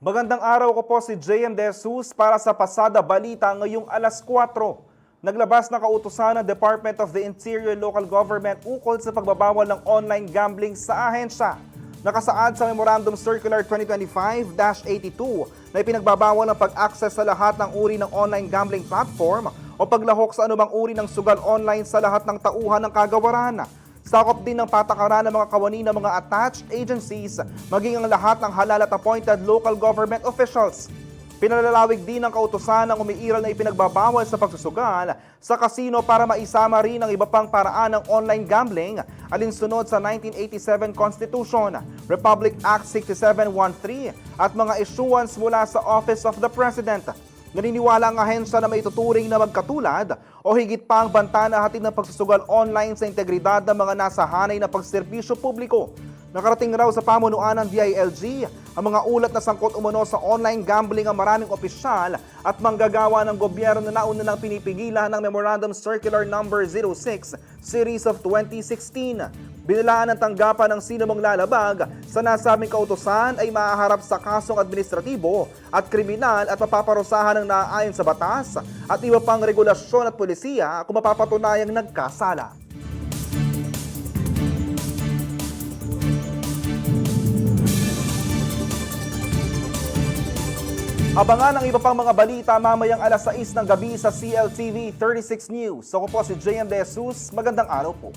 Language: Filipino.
Magandang araw ko po si JM De Jesus para sa Pasada Balita ngayong alas 4. Naglabas na kautusan ng Department of the Interior Local Government ukol sa pagbabawal ng online gambling sa ahensya. Nakasaad sa Memorandum Circular 2025-82 na ipinagbabawal ang pag-access sa lahat ng uri ng online gambling platform o paglahok sa anumang uri ng sugal online sa lahat ng tauhan ng kagawaran. Sakop din ng patakaran ng mga kawani ng mga attached agencies, maging ang lahat ng halal at appointed local government officials. Pinalalawig din ng kautosan ng umiiral na ipinagbabawal sa pagsusugal sa kasino para maisama rin ang iba pang paraan ng online gambling alinsunod sa 1987 Constitution, Republic Act 6713 at mga issuance mula sa Office of the President. Naniniwala ang ahensya na may tuturing na magkatulad o higit pa ang banta na hatid ng pagsusugal online sa integridad ng mga nasa hanay na pagserbisyo publiko. Nakarating raw sa pamunuan ng DILG ang mga ulat na sangkot umano sa online gambling ang maraming opisyal at manggagawa ng gobyerno na nauna nang pinipigilan ng Memorandum Circular Number 06 Series of 2016. Binilaan ng tanggapan ng sino mang lalabag sa nasabing kautosan ay maaharap sa kasong administratibo at kriminal at mapaparusahan ng naaayon sa batas at iba pang regulasyon at polisiya kung mapapatunayang nagkasala. Abangan ang iba pang mga balita mamayang alas 6 ng gabi sa CLTV 36 News. Ako po si JM De Jesus. Magandang araw po.